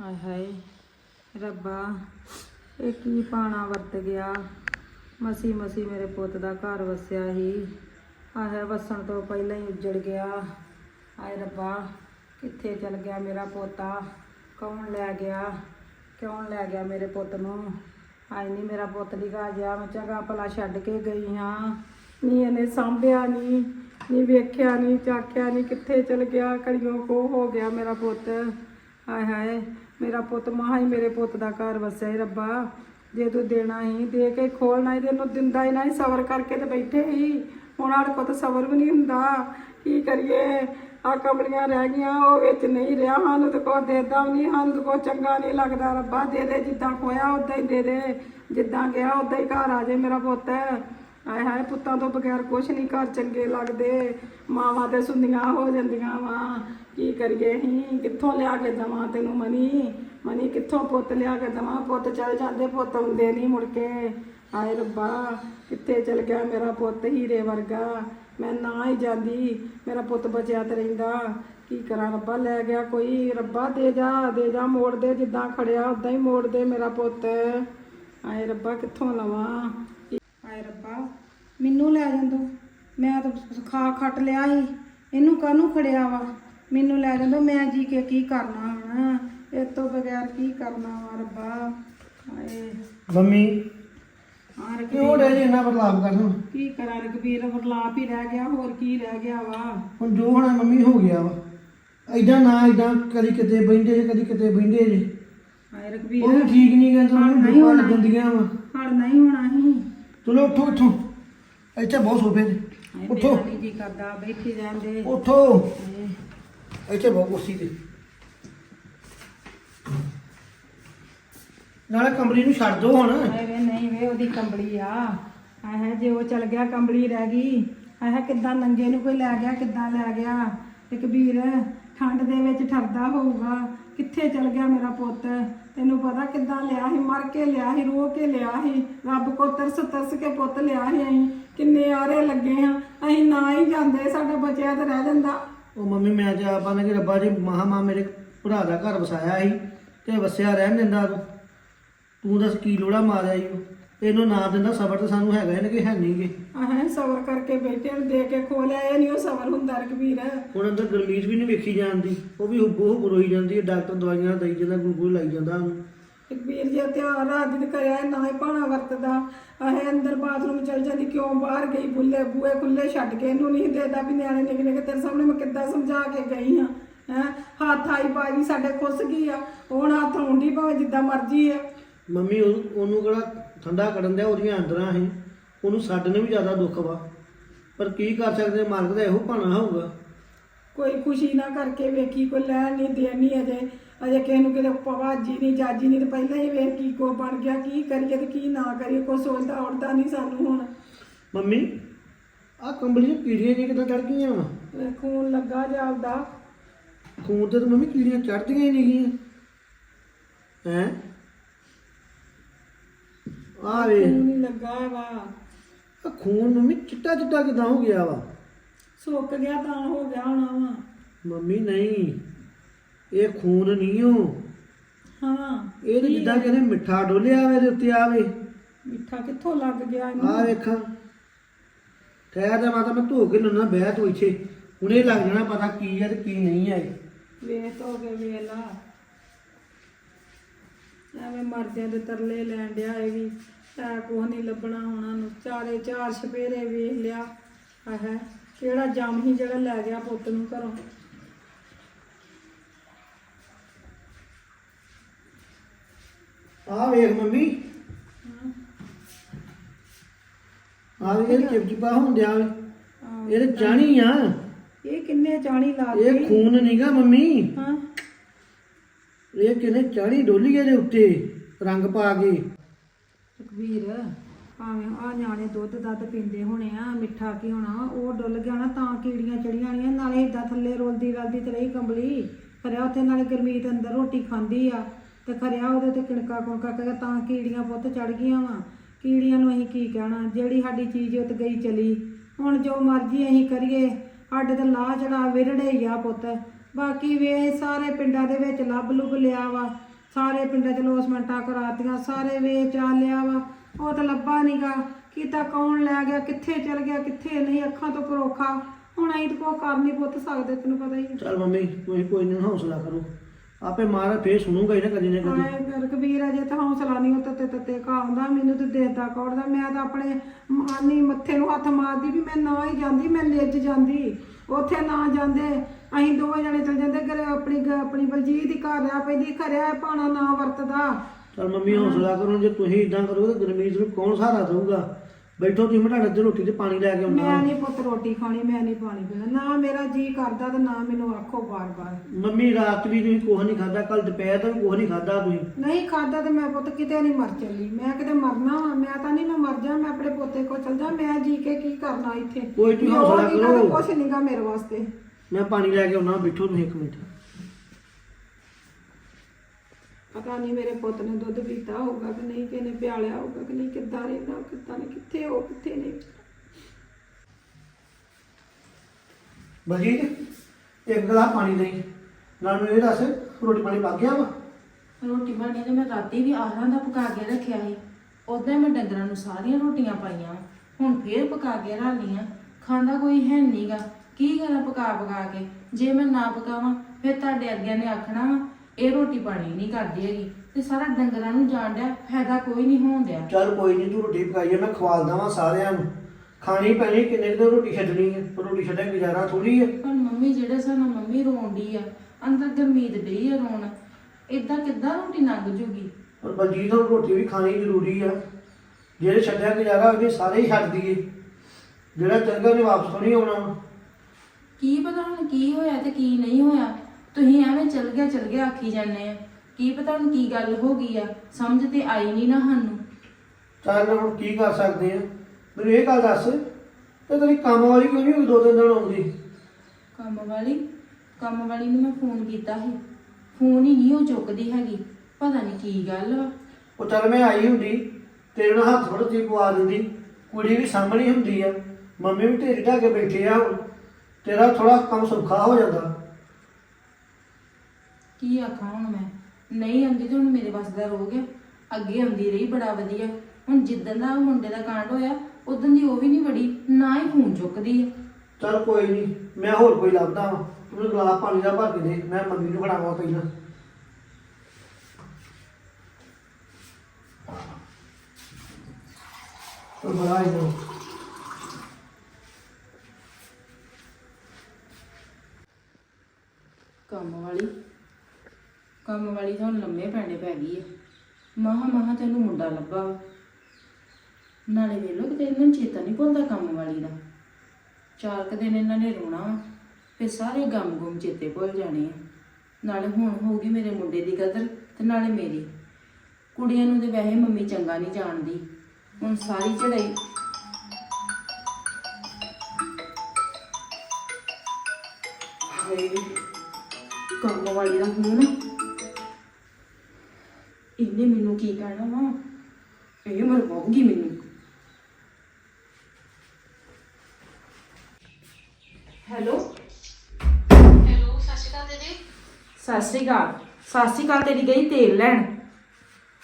ਹਾਏ ਹਾਏ, ਰੱਬਾ, ਇਹ ਕੀ ਪਾਣਾ ਵਰਤ ਗਿਆ? ਮਸੀ ਮਸੀ ਮੇਰੇ ਪੁੱਤ ਦਾ ਘਰ ਵਸਿਆ ਹੀ। ਆਹੇ ਵਸਣ ਤੋਂ ਪਹਿਲਾਂ ਹੀ ਉੱਜੜ ਗਿਆ। ਆਏ ਰੱਬਾ, ਕਿੱਥੇ ਚਲ ਗਿਆ ਮੇਰਾ ਪੋਤਾ? ਕੌਣ ਲੈ ਗਿਆ? ਕੌਣ ਲੈ ਗਿਆ ਮੇਰੇ ਪੁੱਤ ਨੂੰ? ਆਏ ਨਹੀਂ ਮੇਰਾ ਪੁੱਤ ਲਿਖਾ ਗਿਆ, ਮੈਂ ਚੰਗਾ ਭਲਾ ਛੱਡ ਕੇ ਗਈ ਹਾਂ। ਨਹੀਂ ਇਹਨੇ ਸਾਂਭਿਆ ਨਹੀਂ ਨਹੀਂ ਵੇਖਿਆ ਨਹੀਂ ਚਾਖਿਆ ਨਹੀਂ ਕਿੱਥੇ ਚਲ ਗਿਆ ਘੜੀਆਂ ਕੋ ਹੋ ਗਿਆ ਮੇਰਾ ਪੁੱਤ। ਹਾਏ ਹਾਏ ਮੇਰਾ ਪੁੱਤ ਮਹਾ ਹੀ ਮੇਰੇ ਪੁੱਤ ਦਾ ਘਰ ਵਸਿਆ ਈ ਰੱਬਾ। ਜੇ ਤੂੰ ਦੇਣਾ ਹੀ, ਦੇ ਕੇ ਖੋਲਣਾ ਹੀ ਤੈਨੂੰ ਦਿੰਦਾ ਹੀ ਨਹੀਂ ਸਬਰ ਕਰਕੇ ਤੇ ਬੈਠੇ ਹੀ। ਹੁਣ ਆੜ ਕੋ ਤਾਂ ਸਬਰ ਵੀ ਨਹੀਂ ਹੁੰਦਾ। ਕੀ ਕਰੀਏ? ਆ ਕਮਲੀਆਂ ਰਹਿ ਗਈਆਂ, ਉਹ ਵਿੱਚ ਨਹੀਂ ਰਿਹਾ। ਸਾਨੂੰ ਤਾਂ ਕੋ ਦੇਦਾ ਵੀ ਨਹੀਂ, ਸਾਨੂੰ ਕੋ ਚੰਗਾ ਨਹੀਂ ਲੱਗਦਾ। ਰੱਬਾ, ਦੇ ਦੇ ਜਿੱਦਾਂ ਖੋਇਆ ਉਦਾਂ ਹੀ ਦੇ ਦੇ। ਜਿੱਦਾਂ ਗਿਆ ਉਦਾਂ ਹੀ ਘਰ ਆ ਜੇ ਮੇਰਾ ਪੁੱਤ। ਆਏ ਹਾਏ, ਪੁੱਤਾਂ ਤੋਂ ਬਗੈਰ ਕੁਛ ਨਹੀਂ ਘਰ ਚੰਗੇ ਲੱਗਦੇ। ਮਾਵਾਂ ਤੇ ਸੁੰਦੀਆਂ ਹੋ ਜਾਂਦੀਆਂ ਵਾ। ਕੀ ਕਰੀਏ ਹੀ ਕਿੱਥੋਂ ਲਿਆ ਕੇ ਦਵਾਂ ਤੈਨੂੰ ਮਨੀ? ਮਨੀ ਕਿੱਥੋਂ ਪੁੱਤ ਲਿਆ ਕੇ ਦਵਾਂ? ਪੁੱਤ ਚਲ ਜਾਂਦੇ, ਪੁੱਤ ਹੁੰਦੇ ਨਹੀਂ ਮੁੜ ਕੇ। ਹਾਏ ਰੱਬਾ, ਕਿੱਥੇ ਚਲ ਗਿਆ ਮੇਰਾ ਪੁੱਤ ਹੀਰੇ ਵਰਗਾ? ਮੈਂ ਨਾ ਹੀ ਜਾਂਦੀ, ਮੇਰਾ ਪੁੱਤ ਬਚਿਆ ਤੇ ਰਹਿੰਦਾ। ਕੀ ਕਰਾਂ ਰੱਬਾ, ਲੈ ਗਿਆ ਕੋਈ? ਰੱਬਾ, ਦੇ ਜਾ ਦੇ ਜਾ, ਮੋੜ ਦੇ, ਜਿੱਦਾਂ ਖੜਿਆ, ਉਦਾਂ ਹੀ ਮੋੜ ਦੇ ਮੇਰਾ ਪੁੱਤ। ਹਾਏ ਰੱਬਾ, ਕਿੱਥੋਂ ਲਵਾਂ? ਹਾਏ ਰੱਬਾ, ਮੈਨੂੰ ਲੈ ਜਾਂਦੋ। ਮੈਂ ਤਾਂ ਖਾ ਖੱਟ ਲਿਆ ਸੀ। ਇਹਨੂੰ ਕਾਹਨੂੰ ਖੜਿਆ ਵਾ? ਮੈਨੂੰ ਲੈ ਜਾਂਦੋ ਮੈਂ ਜੀ ਕੇ ਕੀ ਕਰਨਾ ਹੁਣ? ਇਹ ਤੋਂ ਬਗੈਰ ਕੀ ਕਰਨਾ ਵਾ ਰੱਬਾ? ਹਾਏ। ਮੰਮੀ ਹਾਂ ਕਿਉਂ ਡੇ ਜੀ ਇੰਨਾ ਬਦਲਾਵ ਕਰਨ? ਕੀ ਕਰਾਂ ਰਘਬੀਰ ਵਰਲਾਪ ਹੀ ਰਹਿ ਗਿਆ ਹੋਰ ਕੀ ਰਹਿ ਗਿਆ ਵਾ? ਹੁਣ ਜੋ ਹੋਣਾ ਮੰਮੀ ਹੋ ਗਿਆ ਵਾ। ਐਦਾਂ ਨਾ ਐਦਾਂ ਕਦੀ ਕਿਤੇ ਬੈਂਦੇ ਜੇ ਕਦੀ ਕਿਤੇ ਬੈਂਦੇ ਜੇ। ਹਾਏ ਉਹ ਰਘਬੀਰ। ਵੀ ਠੀਕ ਨਹੀਂ ਗਾ ਤੁਹਾਨੂੰ ਨਹੀਂ ਦੁਪਾਰ ਹੋਣਾ। ਵਾ। ਹੜ ਨਹੀਂ ਹੋਣਾ ਹੀ ਚਲੋ ਉੱਠੋ ਉੱਠੋ। ਇੱਥੇ ਬਹੁਤ ਸੋਫੇ ਹਾਏ ਉੱਠੋ। ਮੇਰਾ ਨੀ ਜੀ ਕਰਦਾ ਬੈਠੀ ਜਾਂਦੇ ਉੱਠੋ। ਇੱਥੇ ਬਹੁਤ ਕੁਰਸੀ ਤੇ। ਨਾਲੇ ਕਮਰੀ ਨੂੰ ਛੱਡ ਦੋ ਹੁਣ। ਹਾਏ ਵੇ, ਨਹੀਂ ਵੇ, ਉਹਦੀ ਕੰਬਲੀ ਆ। ਹਾਏ ਹਾਏ ਜੇ ਉਹ ਚਲ ਗਿਆ, ਕੰਬਲੀ ਰਹਿ ਗਈ। ਹਾਏ ਹਾਏ ਕਿੱਦਾਂ ਨੰਗੇ ਨੂੰ ਕੋਈ ਲੈ ਗਿਆ, ਕਿੱਦਾਂ ਲੈ ਗਿਆ? ਤੇ ਕਬੀਰ ਠੰਡ ਦੇ ਵਿੱਚ ਠਰਦਾ ਹੋਊਗਾ। ਕਿੱਥੇ ਚਲ ਗਿਆ ਮੇਰਾ ਪੁੱਤ? ਤੈਨੂੰ ਪਤਾ ਕਿੱਦਾਂ ਲਿਆ ਸੀ? ਮਰ ਕੇ ਲਿਆ ਸੀ, ਰੋ ਕੇ ਲਿਆ ਸੀ। ਰੱਬ ਕੋ ਤਰਸ ਤਰਸ ਕੇ ਪੁੱਤ ਲਿਆ ਸੀ ਅਸੀਂ। ਕਿੰਨੇ ਆਰੇ ਲੱਗੇ ਆ। ਅਸੀਂ ਨਾ ਹੀ ਜਾਂਦੇ, ਸਾਡਾ ਬਚਿਆ ਤੇ ਰਹਿ ਜਾਂਦਾ। ਉਹ ਮੰਮੀ ਮੈਂ ਤੇ ਆਪਾਂ ਨੇ ਕਿ ਰੱਬਾ ਜੀ ਮਹਾ ਮਾ ਮੇਰੇ ਭਰਾ ਦਾ ਘਰ ਵਸਾਇਆ ਸੀ ਤੇ ਵਸਿਆ ਰਹਿਣ ਦਿੰਦਾ ਤੂੰ। ਤੂੰ ਦੱਸ ਕੀ ਲੋੜਾ ਮਾਰਿਆ ਈ ਉਹ ਇਹਨੂੰ ਨਾ ਦਿੰਦਾ ਸਬਰ ਤਾਂ ਸਾਨੂੰ ਹੈਗਾ ਇਹਨੇ ਕਿ ਹੈ ਨਹੀਂਗੇ ਆਹਾਂ ਸਬਰ ਕਰਕੇ ਬੈਠੇ ਨੂੰ ਦੇ ਕੇ ਖੋਲਿਆ ਇਹ ਨਹੀਂ ਉਹ ਸਬਰ ਹੁੰਦਾ ਰਕਬੀਰ ਹੁਣ ਅੰਦਰ ਗਰਮੀਤ ਵੀ ਨਹੀਂ ਵੇਖੀ ਜਾਂਦੀ ਉਹ ਵੀ ਹੁੱਬੋ ਹੁੱਬ ਰੋਈ ਜਾਂਦੀ ਹੈ ਡਾਕਟਰ ਦਵਾਈਆਂ ਦੇਈ ਜਾਂਦਾ ਗੂਗੂ ਲਾਈ ਜਾਂਦਾ ਉਹਨੂੰ। ਵੀਰ ਜੀ ਧਿਆਨ ਰਾਤ ਦਿਨ ਕਰਿਆ ਨਾ ਹੀ ਪਾਣਾ ਵਰਤਦਾ। ਅਹੇ ਅੰਦਰ ਬਾਥਰੂਮ ਚਲ ਜਾਂਦੀ ਕਿਉਂ ਬਾਹਰ ਗਈ ਬੁੱਲੇ ਬੂਏ ਖੁੱਲੇ ਛੱਡ ਕੇ ਇਹਨੂੰ ਨਹੀਂ ਦੇਦਾ ਵੀ ਨਿਆਣੇ ਨਿਕ ਨਿਕ ਤੇਰੇ ਸਾਹਮਣੇ ਮੈਂ ਕਿੱਦਾਂ ਸਮਝਾ ਕੇ ਗਈ ਹਾਂ ਹੈ? ਹੱਥ ਆਈ ਬਾਜੀ ਸਾਡੇ ਖੁੱਸ ਗਈ ਆ। ਹੁਣ ਹੱਥ ਹੁੰਦੀ ਭਾਵੇਂ ਜਿੱਦਾਂ ਮਰਜ਼ੀ ਆ। ਮੰਮੀ ਉਹ- ਉਹਨੂੰ ਕਿਹੜਾ ਠੰਡਾ ਕਰਨ ਦਿਆ ਉਹਦੀਆਂ ਅੰਦਰਾਂ ਸੀ ਉਹਨੂੰ ਸਾਡੇ ਨੇ ਵੀ ਜ਼ਿਆਦਾ ਦੁੱਖ ਵਾ। ਪਰ ਕੀ ਕਰ ਸਕਦੇ ਮਾਲਕ ਦਾ ਇਹੋ ਭਾਣਾ ਹੋਊਗਾ। ਕੋਈ ਖੁਸ਼ੀ ਨਾ ਕਰਕੇ ਵੇਖੀ ਕੋਈ ਲੈਣ ਨਹੀਂ ਦੇਣ ਨਹੀਂ ਅਜੇ। ਅਜੇ ਕਿਸੇ ਨੂੰ ਕਿਤੇ ਪਵਾਜੀ ਨਹੀਂ ਜਾਜੀ ਨਹੀਂ ਤੇ ਪਹਿਲਾਂ ਹੀ ਵੇਖ ਕੀ ਕੋ ਬਣ ਗਿਆ ਕੀ ਕਰੀਏ ਤੇ ਕੀ ਨਾ ਕਰੀਏ ਕੋਈ ਸੋਚਦਾ ਉੜਦਾ ਨਹੀਂ ਸਾਨੂੰ ਹੁਣ। ਮੰਮੀ ਆਹ ਕੰਬਲੀਆਂ ਕੀੜੀਆਂ ਜੀ ਕਿੱਦਾਂ ਚੜ ਗਈਆਂ ਵਾ? ਇਹ ਖੂਨ ਲੱਗਾ ਜਾਪਦਾ। ਖੂਨ ਤੇ ਤਾਂ ਮੰਮੀ ਕੀੜੀਆਂ ਚੜਦੀਆਂ ਹੀ ਨਹੀਂ ਗਈਆਂ। ਹੈ? ਆ ਵੇ ਖੂਨ ਹੀ ਲੱਗਾ ਵਾ। ਆਹ ਖੂਨ ਮੰਮੀ ਚਿੱਟਾ ਚਿੱਟਾ ਕਿਦਾਂ ਹੋ ਗਿਆ ਵਾ? ਸੁੱਕ ਗਿਆ ਤਾਂ ਹੋ ਗਿਆ ਹੋਣਾ ਵਾ। ਮੰਮੀ ਨਹੀਂ। ਇਹ ਖੂਨ ਨਹੀਂ ਓ ਹਾਂ ਇਹ ਤਾਂ ਜਿੱਦਾਂ ਕਹਿੰਦੇ ਮਿੱਠਾ ਡੋਲਿਆ ਵੇ ਦੇ ਉੱਤੇ ਆਵੇ। ਮਿੱਠਾ ਕਿੱਥੋਂ ਲੱਗ ਗਿਆ ਆ ਵੇਖਾਂ। ਕਹਿ ਦਾ ਮਾਤਾ ਮੈਂ ਧੋ ਕੇ ਲੈਣਾ ਬਹਿ ਤੂੰ ਇੱਥੇ। ਹੁਣੇ ਲੱਗ ਜਾਣਾ ਪਤਾ ਕੀ ਹੈ ਤੇ ਕੀ ਨਹੀਂ ਹੈ ਵੇਖ ਹੋ ਕੇ ਵੇਲਾ ਐਵੇਂ ਮਰਦਿਆਂ ਦੇ ਤਰਲੇ ਲੈਣ ਡਿਆ ਇਹ ਵੀ। ਐ ਕੁਛ ਨਹੀਂ ਲੱਭਣਾ ਹੋਣਾ ਨੂੰ ਚਾਰੇ ਚਾਰ ਛਪੇਰੇ ਵੇਖ ਲਿਆ। ਆਹ ਕਿਹੜਾ ਜੰਮ ਹੀ ਜਿਹੜਾ ਲੈ ਗਿਆ ਪੁੱਤ ਨੂੰ ਘਰੋਂ। ਆ ਵੇਖ ਮੰਮੀ। ਆ ਵੇ ਇਹ ਚਿਪਚਿਪਾ ਹੁੰਦਿਆ ਇਹ ਚਾਣੀ ਆ। ਇਹ ਕਿੰਨੇ ਚਾਣੀ ਲਾ ਇਹ ਦਿੱਤੀ ਖੂਨ ਨਹੀਂਗਾ ਮੰਮੀ। ਹਾਂ। ਇਹ ਕਿਨੇ ਚਾਣੀ ਡੋਲੀ ਇਹਦੇ ਉੱਤੇ ਰੰਗ ਪਾ ਕੇ। ਤਕਬੀਰ ਭਾਵੇਂ ਆ ਨਿਆਣੇ ਦੁੱਧ ਦੱਧ ਪੀਂਦੇ ਹੋਣੇ ਆ ਮਿੱਠਾ ਕੀ ਹੋਣਾ ਉਹ ਡੁੱਲ ਗਿਆ ਨਾ ਤਾਂ ਕੀੜੀਆਂ ਚੜੀਆਂ ਆਣੀਆਂ ਨਾਲੇ ਏਦਾਂ ਥੱਲੇ ਰੋਲਦੀ ਰਲਦੀ ਤੇ ਰਹੀ ਕੰਬਲੀ। ਖਰਿਆ ਉੱਥੇ ਨਾਲੇ ਗਰਮੀਤ ਅੰਦਰ ਰੋਟੀ ਖਾਂਦੀ ਆ। ਤੇ ਖਰਿਆ ਉਹਦੇ ਤੇ ਕਿਣਕਾ ਕੁਣਕਾ ਕਰਕੇ ਤਾਂ ਕੀੜੀਆਂ ਪੁੱਤ ਚੜ ਗਈਆਂ ਵਾ। ਕੀੜੀਆਂ ਨੂੰ ਅਸੀਂ ਕੀ ਕਹਿਣਾ? ਜਿਹੜੀ ਸਾਡੀ ਚੀਜ਼ ਉੱਤ ਗਈ ਚਲੀ। ਹੁਣ ਜੋ ਮਰਜ਼ੀ ਅਸੀਂ ਕਰੀਏ ਸਾਡੇ ਤੇ ਲਾਹ ਚੜਾ ਵਿਰੜੇ ਹੀ ਆ ਪੁੱਤ। ਬਾਕੀ ਵੇ ਸਾਰੇ ਪਿੰਡਾਂ ਦੇ ਵਿੱਚ ਲੱਭ ਲੁੱਭ ਲਿਆ ਵਾ। ਸਾਰੇ ਪਿੰਡਾਂ 'ਚ ਲੋਸਮੈਂਟਾਂ ਕਰਾਤੀਆਂ, ਸਾਰੇ ਵੇਚ ਆ ਲਿਆ ਵਾ। ਉਹ ਤਾਂ ਲੱਭਾ ਨਹੀਂਗਾ ਕੀਤਾ ਕੌਣ ਲੈ ਗਿਆ, ਕਿੱਥੇ ਚਲ ਗਿਆ, ਕਿੱਥੇ ਨਹੀਂ, ਅੱਖਾਂ ਤੋਂ ਪਰੋਖਾ। ਹੁਣ ਅਸੀਂ ਤਾਂ ਕੋਈ ਕਰ ਨਹੀਂ ਪੁੱਤ ਸਕਦੇ, ਤੈਨੂੰ ਪਤਾ ਹੀ ਚੱਲ ਮੰਮੀ, ਤੁਸੀਂ ਕੋਈ ਨਹੀਂ ਹੌਸਲਾ ਕਰੋ। ਆਪੇ ਮਾਰਾ ਫੇਰ ਸੁਣੂਗਾ ਹੀ ਨਾ ਕਦੀ ਨਾ ਕਦੀ। ਆਏ ਫਿਰ ਕਬੀਰ ਅਜੇ ਤਾਂ ਹੌਸਲਾ ਨਹੀਂ ਉਹ ਤੱਤੇ ਤੱਤੇ ਖਾਉਂਦਾ ਮੈਨੂੰ ਤੇ ਦੇਦਾ ਕੋੜਦਾ ਮੈਂ ਤਾਂ ਆਪਣੇ ਮਾਨੀ ਮੱਥੇ ਨੂੰ ਹੱਥ ਮਾਰਦੀ ਵੀ ਮੈਂ ਨਾ ਹੀ ਜਾਂਦੀ ਮੈਂ ਲਿੱਜ ਜਾਂਦੀ ਉੱਥੇ ਨਾ ਜਾਂਦੇ। ਅਸੀਂ ਦੋਵੇਂ ਜਣੇ ਚਲ ਜਾਂਦੇ ਘਰੇ ਆਪਣੀ ਆਪਣੀ ਬਲਜੀਤ ਦੀ ਘਰ ਆ ਪੈਂਦੀ ਖਰਿਆ ਪਾਣਾ ਨਾ ਵਰਤਦਾ। ਚੱਲ ਮੰਮੀ ਹੌਸਲਾ ਕਰੋ ਜੇ ਤੁਸੀਂ ਇਦਾਂ ਕਰੋਗੇ ਤਾਂ ਗੁਰਮੀਤ ਨੂੰ ਕੌਣ ਸਹਾਰਾ ਦਊਗਾ? ਬੈਠੋ ਤੁਸੀਂ ਮਟਾੜੇ ਤੇ ਰੋਟੀ ਤੇ ਪਾਣੀ ਲੈ ਕੇ ਆਉਂਦਾ ਮੈਂ ਨਹੀਂ ਪੁੱਤ ਰੋਟੀ ਖਾਣੀ ਮੈਂ ਨਹੀਂ ਪਾਣੀ ਪੀਣਾ। ਨਾ ਮੇਰਾ ਜੀ ਕਰਦਾ ਤੇ ਨਾ ਮੈਨੂੰ ਆਖੋ ਬਾਰ-ਬਾਰ ਮੰਮੀ ਰਾਤ ਵੀ ਤੁਸੀਂ ਕੁਝ ਨਹੀਂ ਖਾਦਾ ਕੱਲ ਦੁਪਹਿਰ ਤੱਕ ਕੁਝ ਨਹੀਂ ਖਾਦਾ ਤੁਸੀਂ। ਨਹੀਂ ਖਾਦਾ ਤੇ ਮੈਂ ਪੁੱਤ ਕਿਤੇ ਨਹੀਂ ਮਰ ਚੱਲੀ। ਮੈਂ ਕਿਤੇ ਮਰਨਾ ਵਾ ਮੈਂ ਤਾਂ ਨਹੀਂ ਮੈਂ ਮਰ ਜਾ ਮੈਂ ਆਪਣੇ ਪੋਤੇ ਕੋਲ ਚਲ ਜਾ ਮੈਂ ਜੀ ਕੇ ਕੀ ਕਰਨਾ ਇੱਥੇ? ਕੋਈ ਤੁਸੀਂ ਹੌਸਲਾ ਕਰੋ। ਕੁਛ ਨਹੀਂਗਾ ਮੇਰੇ ਵਾਸਤੇ। ਮੈਂ ਪਾਣੀ ਲੈ ਕੇ ਆਉਣਾ ਬੈਠੋ ਤੁਸੀਂ ਇੱਕ ਮਿੰਟ। ਪਤਾ ਨਹੀਂ ਮੇਰੇ ਪੁੱਤ ਨੇ ਦੁੱਧ ਪੀਤਾ ਹੋਊਗਾ ਕਿ ਨਹੀਂ ਕਿ ਨੇ ਪਿਆਲਿਆ ਹੋਊਗਾ ਕਿ ਨਹੀਂ ਕਿੱਦਾਂ ਰਹਿੰਦਾ ਕਿੱਦਾਂ ਨਹੀਂ ਕਿੱਥੇ ਹੋ ਕਿੱਥੇ ਨਹੀਂ। ਬਲਜੀਤ ਇੱਕ ਗਲਾਸ ਪਾਣੀ ਨਹੀਂ ਨਾਲ ਮੈਨੂੰ ਇਹ ਦੱਸ ਰੋਟੀ ਪਾਣੀ ਪੱਕ ਗਿਆ ਵਾ? ਰੋਟੀ ਪਾਣੀ ਤੇ ਮੈਂ ਰਾਤੀ ਵੀ ਆਹਰਾਂ ਦਾ ਪਕਾ ਕੇ ਰੱਖਿਆ ਸੀ। ਉਦੋਂ ਮੈਂ ਡੰਗਰਾਂ ਨੂੰ ਸਾਰੀਆਂ ਰੋਟੀਆਂ ਪਾਈਆਂ। ਹੁਣ ਫੇਰ ਪਕਾ ਕੇ ਰੱਖ ਲਈਆਂ ਖਾਂਦਾ ਕੋਈ ਹੈ ਨਹੀਂਗਾ ਕੀ ਕਰਾਂ ਪਕਾ ਪਕਾ ਕੇ? ਜੇ ਮੈਂ ਨਾ ਪਕਾਵਾਂ ਫਿਰ ਤੁਹਾਡੇ ਅੱਗੇ ਨੇ ਆਖਣਾ ਵਾ ਇਹ ਰੋਟੀ ਪਾਣੀ ਨਹੀਂ ਕਰਦੀ ਹੈਗੀ। ਤੇ ਸਾਰਾ ਡੰਗਰਾਂ ਨੂੰ ਜਾਣ ਡਿਆ ਫਾਇਦਾ ਕੋਈ ਨਹੀਂ ਹੋਣ ਡਿਆ। ਚੱਲ ਕੋਈ ਨਹੀਂ ਤੂੰ ਰੋਟੀ ਪਕਾਈ ਆ ਮੈਂ ਖਵਾਲਦਾ ਵਾਂ ਸਾਰਿਆਂ ਨੂੰ। ਖਾਣੀ ਪੈਣੀ ਕਿੰਨੇ ਕੁ ਦਿਨ ਰੋਟੀ ਛੱਡਣੀ ਹੈ ਰੋਟੀ ਛੱਡਣ ਗੁਜ਼ਾਰਾ ਥੋੜੀ ਹੈ ਪਰ ਮੰਮੀ ਜਿਹੜੇ ਸਾਨੂੰ ਮੰਮੀ ਰੋਂਦੀ ਆ ਅੰਦਰ ਗਰਮੀਤ ਡਈ ਆ ਰੋਣ ਇਦਾਂ ਕਿੱਦਾਂ ਰੋਟੀ ਲੰਘ ਜੂਗੀ? ਪਰ ਬਲਜੀਤ ਨੂੰ ਰੋਟੀ ਵੀ ਖਾਣੀ ਜ਼ਰੂਰੀ ਆ। ਜਿਹੜੇ ਛੱਡਿਆ ਗੁਜ਼ਾਰਾ ਉਹਨੇ ਸਾਰੇ ਹੀ ਛੱਡ ਦਈਏ। ਜਿਹੜਾ ਚੰਗਾ ਨੇ ਵਾਪਸ ਨਹੀਂ ਆਉਣਾ। ਕੀ ਪਤਾ ਹੁਣ ਕੀ ਹੋਇਆ ਤੇ ਕੀ ਨਹੀਂ ਹੋਇਆ। ਤੁਸੀਂ ਐਵੇਂ ਚਲ ਗਿਆ ਚਲ ਗਿਆ ਆਖੀ ਜਾਂਦੇ ਆ। ਕੀ ਪਤਾ ਹੁਣ ਕੀ ਗੱਲ ਹੋ ਗਈ ਆ ਸਮਝ ਤੇ ਆਈ ਨਹੀਂ ਨਾ ਸਾਨੂੰ। ਚੱਲ ਹੁਣ ਕੀ ਕਰ ਸਕਦੇ ਆ? ਮੈਨੂੰ ਇਹ ਗੱਲ ਦੱਸ ਤੇ ਤੇਰੀ ਕੰਮ ਵਾਲੀ ਕਿਉਂ ਨਹੀਂ ਹੋਈ ਦੋ ਤਿੰਨ ਦਿਨ ਆਉਂਦੀ। ਕੰਮ ਵਾਲੀ? ਕੰਮ ਵਾਲੀ ਨੂੰ ਮੈਂ ਫੋਨ ਕੀਤਾ ਸੀ। ਫੋਨ ਹੀ ਨਹੀਂ ਉਹ ਚੁੱਕਦੀ ਹੈਗੀ ਪਤਾ ਨਹੀਂ ਕੀ ਗੱਲ ਵਾ। ਉਹ ਚੱਲ ਮੈਂ ਆਈ ਹੁੰਦੀ ਤੇਰੇ ਨਾਲ ਹੱਥ ਫੜ ਦੀ ਪਵਾ ਦਿੰਦੀ। ਕੁੜੀ ਵੀ ਸਾਹਮਣੇ ਹੁੰਦੀ ਆ ਮੰਮੀ ਵੀ ਢੇਰੀ ਢਾ ਕੇ ਬੈਠੇ ਆ ਹੁਣ। ਤੇਰਾ ਥੋੜਾ ਕੰਮ ਸੌਖਾ ਹੋ ਜਾਂਦਾ। ਕੀ ਆਖਾਂ ਹੁਣ ਮੈਂ? ਨਹੀਂ ਆਉਂਦੀ ਤੇ ਹੁਣ ਮੇਰੇ ਵੱਸ ਦਾ ਰੋ ਗਿਆ ਅੱਗੇ ਆਉਂਦੀ ਰਹੀ ਬੜਾ ਵਧੀਆ। ਹੁਣ ਜਿੱਦਣ ਦਾ ਉਹ ਮੁੰਡੇ ਦਾ ਕਾਂਡ ਹੋਇਆ ਉਦੋਂ ਦੀ ਉਹ ਵੀ ਨਹੀਂ ਵੜੀ ਨਾ ਹੀ ਫੋਨ ਚੁੱਕਦੀ ਹੈ ਚੱਲ ਕੋਈ ਨਹੀਂ ਮੈਂ ਹੋਰ ਕੋਈ ਲੱਭਦਾ ਵਾਂ। ਤੂੰ ਮੈਨੂੰ ਗਲਾਸ ਪਾਣੀ ਦਾ ਭਰ ਕੇ ਦੇ ਮੈਂ ਮੰਮੀ ਨੂੰ ਫੜਾਵਾਂ ਪਹਿਲਾਂ। ਬੜਾ ਹੀ ਕੰਮ ਵਾਲੀ। ਕੰਮ ਵਾਲੀ ਤਾਂ ਹੁਣ ਲੰਮੇ ਪੈਣੇ ਪੈ ਗਈ ਆ। ਮਹਾ ਮਹਾ ਤੈਨੂੰ ਮੁੰਡਾ ਲੱਭਾ ਵਾ। ਨਾਲੇ ਵੇਲੋ ਕਿਤੇ ਇਹਨਾਂ ਨੂੰ ਚੇਤਾ ਨਹੀਂ ਭੁੱਲਦਾ ਕੰਮ ਵਾਲੀ ਦਾ। ਚਾਰ ਕੁ ਦਿਨ ਇਹਨਾਂ ਨੇ ਰੋਣਾ ਵਾ, ਫਿਰ ਸਾਰੇ ਗਮ ਗੁੰਮ ਚੇਤੇ ਭੁੱਲ ਜਾਣੇ ਆ। ਨਾਲੇ ਹੁਣ ਹੋਊਗੀ ਮੇਰੇ ਮੁੰਡੇ ਦੀ ਕਦਰ ਤੇ ਨਾਲੇ ਮੇਰੀ। ਕੁੜੀਆਂ ਨੂੰ ਤੇ ਵੈਸੇ ਮੰਮੀ ਚੰਗਾ ਨਹੀਂ ਜਾਣਦੀ। ਹੁਣ ਸਾਰੀ ਚੜਾਈ ਹਾਏ ਕੰਮ ਵਾਲੀ ਦਾ ਫੋਨ। ਇਹਨੇ ਮੈਨੂੰ ਕੀ ਕਹਿਣਾ ਵਾ? ਇਹ ਮਰਵਾਉਗੀ ਮੈਨੂੰ। ਹੈਲੋ? ਹੈਲੋ ਸਤਿ ਸ਼੍ਰੀ ਅਕਾਲ ਦੀਦੀ। ਸਤਿ ਸ਼੍ਰੀ ਅਕਾਲ। ਸਤਿ ਸ਼੍ਰੀ ਅਕਾਲ ਤੇਰੀ ਗਈ ਤੇਲ ਲੈਣ।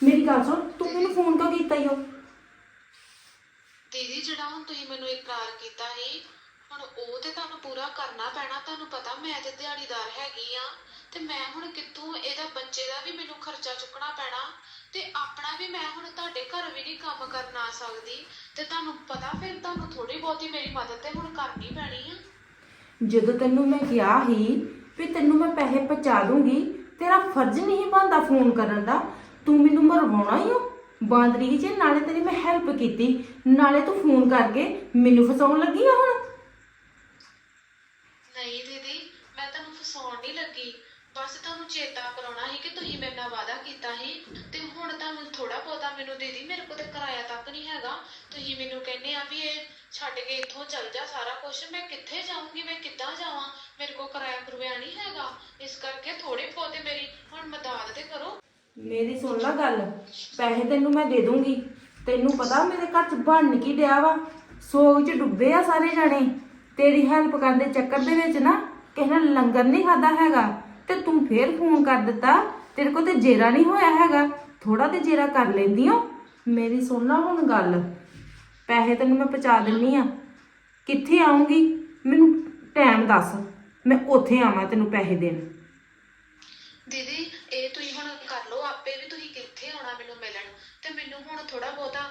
ਮੇਰੀ ਗੱਲ ਸੁਣ ਤੂੰ ਮੈਨੂੰ ਫੋਨ ਕਿਉਂ ਕੀਤਾ ਈ ਓ? ਦੀਦੀ ਜਿਹੜਾ ਹੁਣ ਤੁਸੀਂ ਮੈਨੂੰ ਇਕਰਾਰ ਕੀਤਾ ਸੀ ਹੁਣ ਉਹ ਤੇ ਤੁਹਾਨੂੰ ਪੂਰਾ ਕਰਨਾ ਪੈਣਾ, ਤੁਹਾਨੂੰ ਪਤਾ ਮੈਂ ਤੇ ਦਿਹਾੜੀਦਾਰ ਹੈਗੀ ਆ। ਤੇ ਮੈਂ ਹੁਣ ਕਿੱਥੋਂ ਇਹਦਾ ਬੱਚੇ ਦਾ ਵੀ ਮੈਨੂੰ ਖਰਚਾ ਚੁੱਕਣਾ ਪੈਣਾ ਤੇ ਆਪਣਾ ਵੀ ਮੈਂ ਹੁਣ ਤੁਹਾਡੇ ਘਰ ਵੀ ਨਹੀਂ ਕੰਮ ਕਰਨ ਆ ਸਕਦੀ। ਤੇ ਤੁਹਾਨੂੰ ਪਤਾ ਫਿਰ ਤੁਹਾਨੂੰ ਥੋੜੀ ਬਹੁਤੀ ਮੇਰੀ ਮਦਦ ਤੇ ਹੁਣ ਕਰਨੀ ਪੈਣੀ ਆ। ਜਦੋਂ ਤੈਨੂੰ ਮੈਂ ਕਿਹਾ ਸੀ ਵੀ ਤੈਨੂੰ ਮੈਂ ਪੈਸੇ ਪਹੁੰਚਾ ਦੂੰਗੀ, ਤੇਰਾ ਫਰਜ਼ ਨਹੀਂ ਬਣਦਾ ਫੋਨ ਕਰਨ ਦਾ। ਤੂੰ ਮੈਨੂੰ ਮਰਵਾਉਣਾ ਹੀ ਹੋ ਬਾਂਦਰੀ ਜੇ, ਨਾਲੇ ਤੇਰੀ ਮੈਂ ਹੈਲਪ ਕੀਤੀ। ਨਾਲੇ ਤੂੰ ਫੋਨ ਕਰਕੇ ਮੈਨੂੰ ਫਸਾਉਣ ਲੱਗੀ ਆ ਹੁਣ ਨਹੀਂ ਦੀਦੀ ਮੈਂ ਤੁਹਾਨੂੰ ਫਸਾਉਣ ਨਹੀਂ ਲੱਗੀ। ਬਸ ਤੁਹਾਨੂੰ ਚੇਤਾ ਕਰਾਉਣਾ ਸੀ ਕਿ ਤੁਸੀਂ ਮੇਰੇ ਨਾਲ ਵਾਅਦਾ ਕੀਤਾ ਸੀ ਤੇ ਹੁਣ ਤੁਹਾਨੂੰ ਥੋੜਾ ਬਹੁਤਾ ਮੈਨੂੰ ਦੀਦੀ ਮੇਰੇ ਕੋਲ ਤੇ ਕਿਰਾਇਆ ਤੱਕ ਨਹੀਂ ਹੈਗਾ। ਤੁਸੀਂ ਮੈਨੂੰ ਕਹਿੰਦੇ ਆ ਵੀ ਇਹ ਛੱਡ ਕੇ ਇੱਥੋਂ ਚੱਲ ਜਾ ਸਾਰਾ ਕੁਝ ਮੈਂ ਕਿੱਥੇ ਜਾਊਂਗੀ? ਮੈਂ ਕਿੱਦਾਂ ਜਾਵਾਂ? ਮੇਰੇ ਕੋਲ ਕਿਰਾਇਆ ਕਰਵਾਇਆ ਨਹੀਂ ਹੈਗਾ। ਇਸ ਕਰਕੇ ਥੋੜੇ ਬਹੁਤੇ ਮੇਰੀ ਹੁਣ ਮਦਦ ਤੇ ਕਰੋ। ਮੇਰੀ ਸੁਣ ਲੈ ਗੱਲ। ਪੈਸੇ ਤੈਨੂੰ ਮੈਂ ਦੇ ਦੂੰਗੀ। ਤੈਨੂੰ ਪਤਾ ਮੇਰੇ ਘਰ ਚ ਬਣ ਕੀ ਡਿਆ ਵਾ? ਸੋਗ ਚ ਡੁੱਬੇ ਆ ਸਾਰੇ ਜਾਣੇ। ਤੇਰੀ ਹੈਲਪ ਕਰਨ ਦੇ ਚੱਕਰ ਦੇ ਵਿੱਚ ਨਾ ਕਿਸੇ ਨੇ ਲੰਗਰ ਨਹੀਂ ਖਾਦਾ ਹੈਗਾ ਤੇ ਤੂੰ ਫੇਰ ਫੋਨ ਕਰ ਦਿੱਤਾ, ਤੇਰੇ ਕੋਲ ਤੇ ਜੇਰਾ ਨਹੀਂ ਹੋਇਆ ਹੈਗਾ। ਥੋੜਾ ਤੇ ਜੇਰਾ ਕਰ ਲੈਂਦੀ ਹੋ ਮੇਰੀ ਸੁਣ ਲਾ ਹੁਣ ਗੱਲ। ਪੈਸੇ ਤੈਨੂੰ ਮੈਂ ਪਹੁੰਚਾ ਦਿੰਨੀ ਆ। ਕਿੱਥੇ ਆਉਂਗੀ ਮੈਨੂੰ ਟਾਈਮ ਦੱਸ। ਮੈਂ ਉੱਥੇ ਆਵਾਂ ਤੈਨੂੰ ਪੈਸੇ ਦੇਣ। ਦੀਦੀ, ਇਹ ਤੁਸੀਂ ਹੁਣ ਕਰ ਲਓ, ਆਪੇ ਵੀ ਤੁਸੀਂ ਕਿੱਥੇ ਆਉਣਾ ਮੈਨੂੰ ਮਿਲਣ। ਤੇ ਮੈਨੂੰ ਹੁਣ ਥੋੜਾ ਬਹੁਤਾ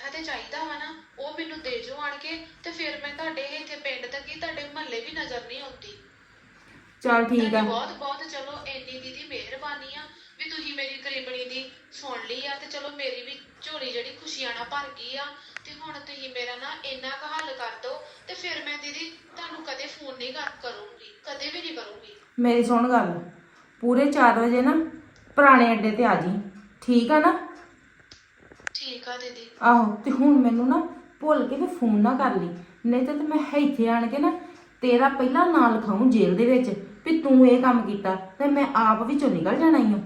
ਪੱਠਾ ਤੇ ਚਾਹੀਦਾ ਵਾ ਨਾ ਉਹ ਮੈਨੂੰ ਦੇ ਜੋ ਆਣ ਕੇ ਤੇ ਫਿਰ ਮੈਂ ਤੁਹਾਡੇ ਇੱਥੇ ਪਿੰਡ ਤੱਕ ਹੀ ਤੁਹਾਡੇ ਮਹੱਲੇ ਵੀ ਨਜ਼ਰ ਨਹੀਂ ਆਉਂਦੀ। ਚੱਲ ਠੀਕ ਆ। ਤੁਹਾਡੀ ਬਹੁਤ ਬਹੁਤ ਚਲੋ ਇੰਨੀ ਦੀਦੀ ਮਿਹਰਬਾਨੀ ਆ ਵੀ ਤੁਸੀਂ ਮੇਰੀ ਗਰੀਬਣੀ ਦੀ ਸੁਣ ਲਈ ਆ ਤੇ ਚਲੋ ਮੇਰੀ ਵੀ ਝੋਲੀ ਜਿਹੜੀ ਖੁਸ਼ੀਆਂ ਨਾਲ ਭਰ ਗਈ ਆ ਤੇ ਹੁਣ ਤੁਸੀਂ ਮੇਰਾ ਨਾ ਇੰਨਾ ਕੁ ਹੱਲ ਕਰ ਦਿਓ ਤੇ ਫਿਰ ਮੈਂ ਦੀਦੀ ਤੁਹਾਨੂੰ ਕਦੇ ਫੋਨ ਨਹੀਂ ਕਰ ਕਰੂੰਗੀ ਕਦੇ ਵੀ ਨਹੀਂ ਕਰੂੰਗੀ। ਮੇਰੀ ਸੁਣ ਗੱਲ ਪੂਰੇ 4 ਵਜੇ ਨਾ ਪੁਰਾਣੇ ਅੱਡੇ ਤੇ ਆ ਜੀ ਠੀਕ ਆ ਨਾ? ਠੀਕ ਆ ਦੀਦੀ। ਆਹੋ, ਤੇ ਹੁਣ ਮੈਨੂੰ ਨਾ ਭੁੱਲ ਕੇ ਵੀ ਫੋਨ ਨਾ ਕਰ ਲਈ। ਨਹੀਂ ਤਾਂ ਤੇ ਮੈਂ ਇੱਥੇ ਆਣ ਕੇ ਨਾ ਤੇਰਾ ਪਹਿਲਾ ਨਾਂ ਲਿਖਾਉਂ ਜੇਲ੍ਹ ਦੇ ਵਿੱਚ ਵੀ ਤੂੰ ਇਹ ਕੰਮ ਕੀਤਾ ਤੇ ਮੈਂ ਆਪ ਵਿੱਚੋਂ ਨਿਕਲ ਜਾਣਾ ਹੀ ਹਾਂ